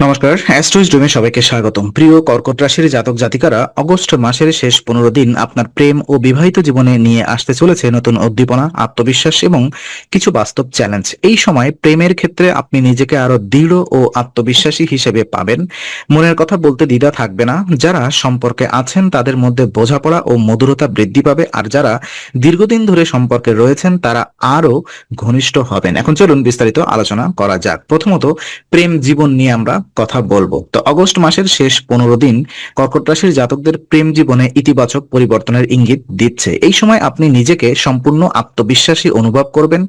নমস্কার অ্যাস্ট্রোইজ ডোমে সবাইকে স্বাগতম। প্রিয় কর্কট রাশির জাতক জাতিকারা, অগস্ট মাসের শেষ পনেরো দিন আপনার প্রেম ও বিবাহিত জীবনে নিয়ে আসতে চলেছে নতুন উদ্দীপনা, আত্মবিশ্বাস এবং কিছু বাস্তব চ্যালেঞ্জ এই সময় প্রেমের ক্ষেত্রে আপনি নিজেকে আরও দৃঢ় ও আত্মবিশ্বাসী হিসেবে পাবেন। মনের কথা বলতে দ্বিধা থাকবে না। যারা সম্পর্কে আছেন, তাদের মধ্যে বোঝাপড়া ও মধুরতা বৃদ্ধি পাবে। আর যারা দীর্ঘদিন ধরে সম্পর্কে রয়েছেন, তারা আরও ঘনিষ্ঠ হবেন। এখন চলুন বিস্তারিত আলোচনা করা যাক। প্রথমত, প্রেম জীবন নিয়ে আমরা কথা বলব। তো অগস্ট মাসের শেষ পনেরো দিন কর্কট রাশির জাতকদের প্রেম জীবনে ইতিবাচক পরিবর্তনের ইঙ্গিত দিচ্ছে। এই সময় আপনি নিজেকে সম্পূর্ণ আত্মবিশ্বাসী অনুভব করবেন।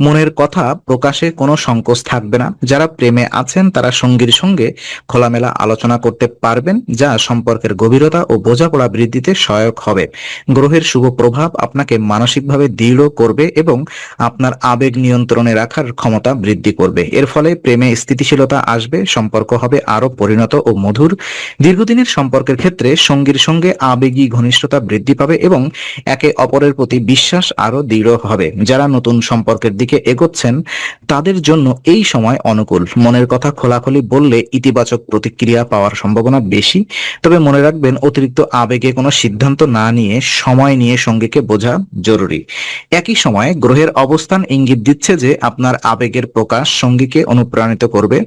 মনের কথা প্রকাশে কোনো সংকোচ থাকবে না। যারা প্রেমে আছেন, তারা সঙ্গীর সঙ্গে খোলামেলা আলোচনা করতে পারবেন, যা সম্পর্কের গভীরতা ও বোঝাপড়া বৃদ্ধিতে সহায়ক হবে। গ্রহের শুভ প্রভাব আপনাকে মানসিকভাবে দৃঢ় করবে এবং আপনার আবেগ নিয়ন্ত্রণে রাখার ক্ষমতা বৃদ্ধি করবে। এর ফলে প্রেমে স্থিতিশীলতা আসবে, সম্পর্ক হবে আরও পরিণত ও মধুর। দীর্ঘদিনের সম্পর্কের ক্ষেত্রে সঙ্গীর সঙ্গে আবেগী ঘনিষ্ঠতা বৃদ্ধি পাবে এবং একে অপরের প্রতি বিশ্বাস আরও দৃঢ় হবে। যারা নতুন সম্পর্কের দিকে এগোচ্ছেন, তাদের জন্য এই সময় অনুকূল। মনের কথা খোলাখুলি বললে ইতিবাচক প্রতিক্রিয়া পাওয়ার সম্ভাবনা বেশি। তবে মনে রাখবেন, অতিরিক্ত আবেগে কোনো সিদ্ধান্ত না নিয়ে সময় নিয়ে সঙ্গীকে বোঝা জরুরি। একই সময় গ্রহের অবস্থান ইঙ্গিত দিচ্ছে যে আপনার আবেগের প্রকাশ সঙ্গীকে অনুপ্রাণিত করবে।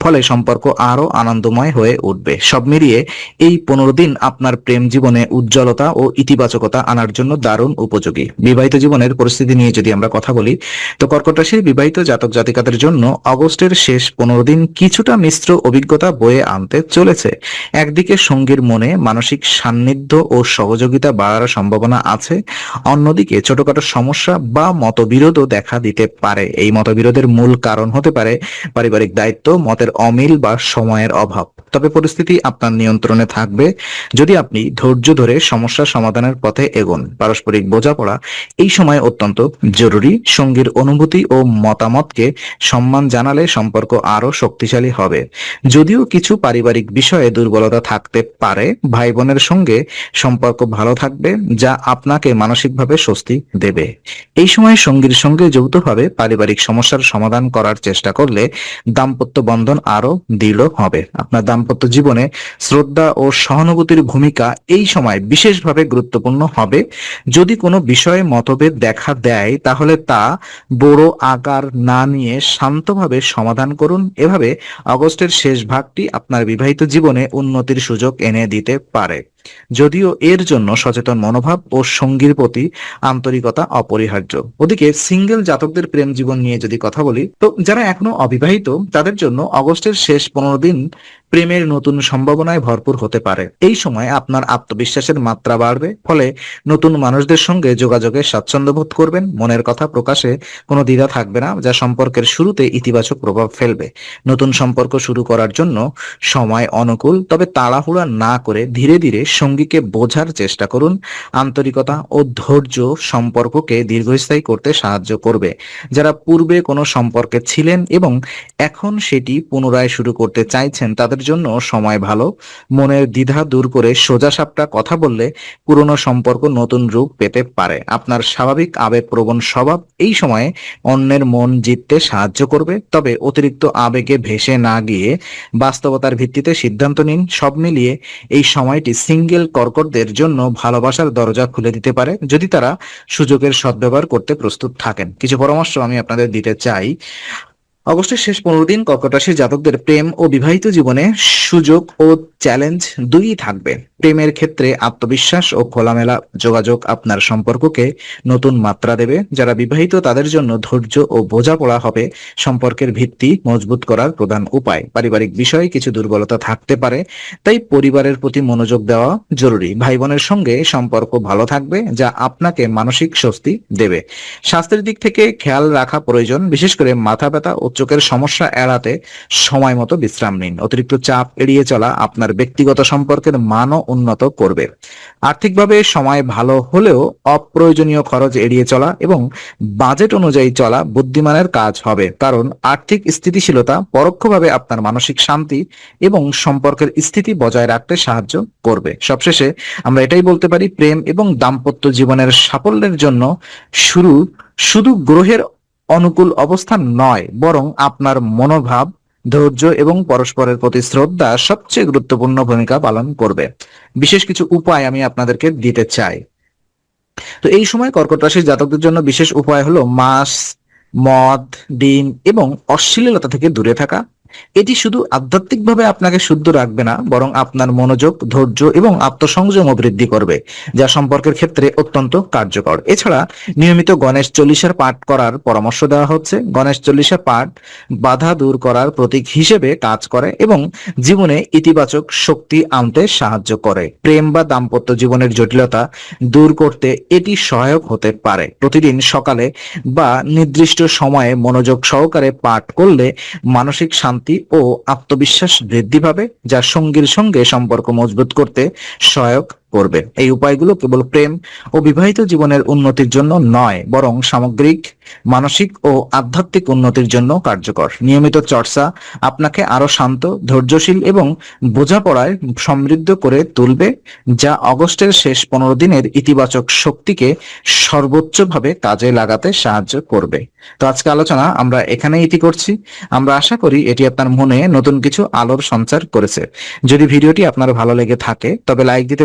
ফলে সম্পর্ক আরও আনন্দময় হয়ে উঠবে। সব মিলিয়ে এই পনেরো দিন আপনার প্রেম জীবনে উজ্জ্বলতা ও ইতিবাচকতা আনার জন্য দারুণ উপযোগী। বিবাহিত জীবনের পরিস্থিতি নিয়ে যদি আমরা কথা বলি, তো কর্কট রাশির বিবাহিত জাতক জাতিকাদের জন্য অগস্টের শেষ পনেরো দিন কিছুটা মিশ্র অভিজ্ঞতা বয়ে আনতে চলেছে। একদিকে সঙ্গীর মনে মানসিক সান্নিধ্য ও সহযোগিতা বাড়ার সম্ভাবনা আছে, অন্যদিকে ছোটখাটো সমস্যা বা মতবিরোধও দেখা দিতে পারে। এই মতবিরোধের মূল কারণ হতে পারে পারিবারিক দায়িত্ব, মতের অমিল বা সময়ের অভাব। তবে পরিস্থিতি আপনার নিয়ন্ত্রণে থাকবে যদি আপনি ধৈর্য ধরে সমস্যা সমাধানের পথে এগোন। পারস্পরিক বোঝাপড়া এই সময় অত্যন্ত জরুরি। সঙ্গীর অনুভূতি ও মতামতকে সম্মান জানালে সম্পর্ক আরও শক্তিশালী হবে। যদিও কিছু পারিবারিক বিষয়ে দুর্বলতা থাকতে পারে ভাই বোনের সঙ্গে সম্পর্ক ভালো থাকবে, যা আপনাকে মানসিকভাবে স্বস্তি দেবে। এই সময় সঙ্গীর সঙ্গে যৌথভাবে পারিবারিক সমস্যার সমাধান করার চেষ্টা করলে দাম্পত্য বন্ধন আরও দৃঢ় হবে। আপনার দাম্পত্য জীবনে শ্রদ্ধা ও সহানুভূতির ভূমিকা এই সময় বিশেষভাবে গুরুত্বপূর্ণ হবে। যদি কোনো বিষয়ে মতভেদ দেখা দেয়, তাহলে তা বড় আকার না নিয়ে শান্তভাবে সমাধান করুন। এভাবে অগস্টের শেষ ভাগটি আপনার বিবাহিত জীবনে উন্নতির সুযোগ এনে দিতে পারে। যদিও এর জন্য সচেতন মনোভাব ও সঙ্গীর প্রতি আন্তরিকতা অপরিহার্য। ওদিকে সিঙ্গেল জাতকদের প্রেম জীবন নিয়ে যদি কথা বলি, তো যারা এখনও অবিবাহিত, তাদের জন্য অগস্টের শেষ পনেরো দিন প্রেমের নতুন সম্ভাবনায় ভরপুর হতে পারে। এই সময় আপনার আত্মবিশ্বাসের মাত্রা বাড়বে, ফলে নতুন মানুষদের সঙ্গে যোগাযোগে স্বাচ্ছন্দ্য বোধ করবেন, মনের কথা প্রকাশে কোনো দ্বিধা থাকবে না, যা সম্পর্কের শুরুতে ইতিবাচক প্রভাব ফেলবে। নতুন সম্পর্ক শুরু করার জন্য সময় অনুকূল, তবে তাড়াহুড়া না করে ধীরে ধীরে সঙ্গীকে বোঝার চেষ্টা করুন। আন্তরিকতা ও ধৈর্য সম্পর্ককে দীর্ঘস্থায়ী করতে সাহায্য করবে। যারা পূর্বে কোনো সম্পর্কে ছিলেন এবং এখন সেটি পুনরায় শুরু করতে চাইছেন, তাদের জন্য সময় ভালো। মনের দ্বিধা দূর করে সোজাসাপটা কথা বললে পুরনো সম্পর্ক নতুন রূপ পেতে পারে। আপনার স্বাভাবিক আবেগপ্রবণ স্বভাব এই সময়ে অন্যের মন জিততে সাহায্য করবে। তবে অতিরিক্ত আবেগে ভেসে না গিয়ে বাস্তবতার ভিত্তিতে সিদ্ধান্ত নিন। সব মিলিয়ে এই সময়টি সিঙ্গেল কর্কটদের জন্য ভালোবাসার দরজা খুলে দিতে পারে, যদি তারা সুযোগের সদ্ব্যবহার করতে প্রস্তুত থাকেন। কিছু পরামর্শ আমি আপনাদের দিতে চাই। অগস্টের শেষ পনেরো দিন কর্কট রাশির জাতকদের প্রেম ও বিবাহিত জীবনে সুযোগ ও চ্যালেঞ্জ দুই থাকবে। প্রেমের ক্ষেত্রে আত্মবিশ্বাস ও খোলামেলা যোগাযোগ আপনার সম্পর্ককে নতুন মাত্রা দেবে। যারা বিবাহিত, তাদের জন্য ধৈর্য ও বোঝাপড়া হবে। সম্পর্কের ভিত্তি মজবুত করার প্রধান উপায়। পারিবারিক বিষয়ে কিছু দুর্বলতা থাকতে পারে। তাই পরিবারের প্রতি মনোযোগ দেওয়া জরুরি। ভাই বোনের সঙ্গে সম্পর্ক ভালো থাকবে, যা আপনাকে মানসিক স্বস্তি দেবে। স্বাস্থ্যের দিক থেকে খেয়াল রাখা প্রয়োজন, বিশেষ করে মাথা ব্যথা ও চোখের সমস্যা এড়াতে সময় মতো বিশ্রাম নিন। অতিরিক্ত চাপ এড়িয়ে চলা আপনার ব্যক্তিগত সম্পর্কের মানও উন্নত করবে। আর্থিকভাবে সময় ভালো হলেও অপ্রয়োজনীয় খরচ এড়িয়ে চলা এবং বাজেট অনুযায়ী চলা বুদ্ধিমানের কাজ হবে। কারণ আর্থিক স্থিতিশীলতা পরোক্ষভাবে আপনার মানসিক শান্তি এবং সম্পর্কের স্থিতি বজায় রাখতে সাহায্য করবে। সবশেষে আমরা এটাই বলতে পারি, প্রেম এবং দাম্পত্য জীবনের সাফল্যের জন্য শুরু, শুধু গ্রহের অনুকূল অবস্থান নয়, বরং আপনার মনোভাব, ধৈর্য এবং পরস্পরের প্রতি শ্রদ্ধা সবচেয়ে গুরুত্বপূর্ণ ভূমিকা পালন করবে। বিশেষ কিছু উপায় আমি আপনাদেরকে দিতে চাই। তো এই সময় কর্কট রাশির জাতকদের জন্য বিশেষ উপায় হলো মাছ মদ, ডিম এবং অশ্লীলতা থেকে দূরে থাকা। এটি শুধু আধ্যাত্মিকভাবে আপনাকে শুদ্ধ রাখবে না, বরং আপনার মনোযোগ, ধৈর্য এবং আত্মসংযমও বৃদ্ধি করবে, যা সম্পর্কের ক্ষেত্রে অত্যন্ত কার্যকর। এছাড়া নিয়মিত গণেশ চল্লিশার পাঠ করার পরামর্শ দেওয়া হচ্ছে। গণেশ চল্লিশা পাঠ বাধা দূর করার প্রতীক হিসেবে কাজ করে এবং জীবনে ইতিবাচক শক্তি আনতে সাহায্য করে। প্রেম বা দাম্পত্য জীবনের জটিলতা দূর করতে এটি সহায়ক হতে পারে। প্রতিদিন সকালে বা নির্দিষ্ট সময়ে মনোযোগ সহকারে পাঠ করলে মানসিক শান্তি ও আত্মবিশ্বাস বৃদ্ধি পাবে যা সঙ্গীর সঙ্গে সম্পর্ক মজবুত করতে সহায়ক করবে। এই উপায়গুলো কেবল প্রেম ও বিবাহিত জীবনের উন্নতির জন্য নয়, বরং সামগ্রিক, মানসিক ও আধ্যাত্মিক উন্নতির জন্য কার্যকর। নিয়মিত চর্চা আপনাকে আরও শান্ত, ধৈর্যশীল এবং বোঝাপড়ায় সমৃদ্ধ করে তুলবে, যা অগস্টের শেষ পনেরো দিনের ইতিবাচক শক্তিকে সর্বোচ্চভাবে কাজে লাগাতে সাহায্য করবে। তো আজকে আলোচনা আমরা এখানে ইতি করছি। আমরা আশা করি এটি আপনার মনে নতুন কিছু আলোর সঞ্চার করেছে। যদি ভিডিওটি আপনার ভালো লেগে থাকে, তবে লাইক দিতে